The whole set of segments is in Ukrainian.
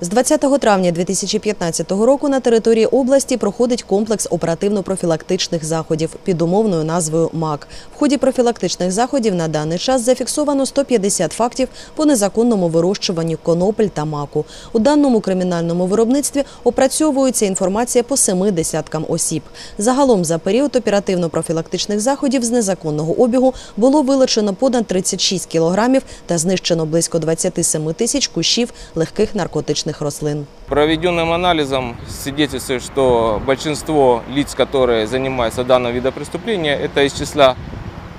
З 20 травня 2015 року на території області проходить комплекс оперативно-профілактичних заходів під умовною назвою МАК. В ході профілактичних заходів на даний час зафіксовано 150 фактів по незаконному вирощуванню конопель та маку. У даному кримінальному виробництві опрацьовується інформація по семи десяткам осіб. Загалом за період оперативно-профілактичних заходів з незаконного обігу було вилучено понад 36 кілограмів та знищено близько 27 тисяч кущів легких наркотичних рослин. Проведенным анализом свидетельствует, что большинство лиц, которые занимаются данным видом преступления, это из числа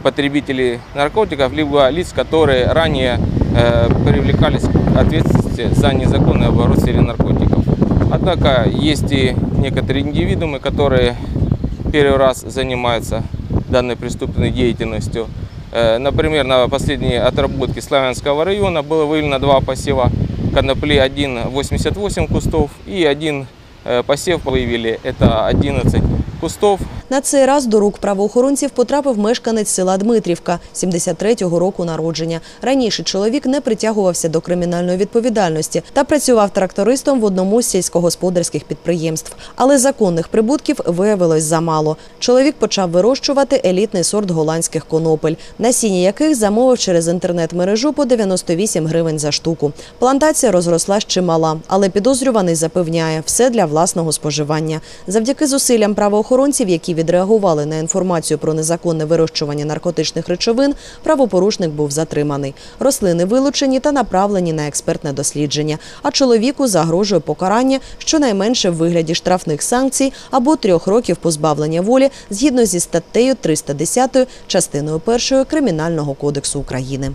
потребителей наркотиков, либо лиц, которые ранее э, привлекались к ответственности за незаконный оборот в сфере наркотиков. Однако есть и некоторые индивидуумы, которые первый раз занимаются данной преступной деятельностью. Э, Например, на последней отработке Славянского района было выявлено два посева конопли, один 88 кустов и один э, посев выявили, это 11 кустов. На цей раз до рук правоохоронців потрапив мешканець села Дмитрівка, 73-го року народження. Раніше чоловік не притягувався до кримінальної відповідальності та працював трактористом в одному з сільськогосподарських підприємств. Але законних прибутків виявилось замало. Чоловік почав вирощувати елітний сорт голландських конопель, насіння яких замовив через інтернет-мережу по 98 гривень за штуку. Плантація розросла ще мала, але підозрюваний запевняє, все для власного споживання. Завдяки зусиллям правоохоронців, які відреагували на інформацію про незаконне вирощування наркотичних речовин, правопорушник був затриманий. Рослини вилучені та направлені на експертне дослідження. А чоловіку загрожує покарання щонайменше в вигляді штрафних санкцій або трьох років позбавлення волі згідно зі статтею 310 частиною 1 Кримінального кодексу України.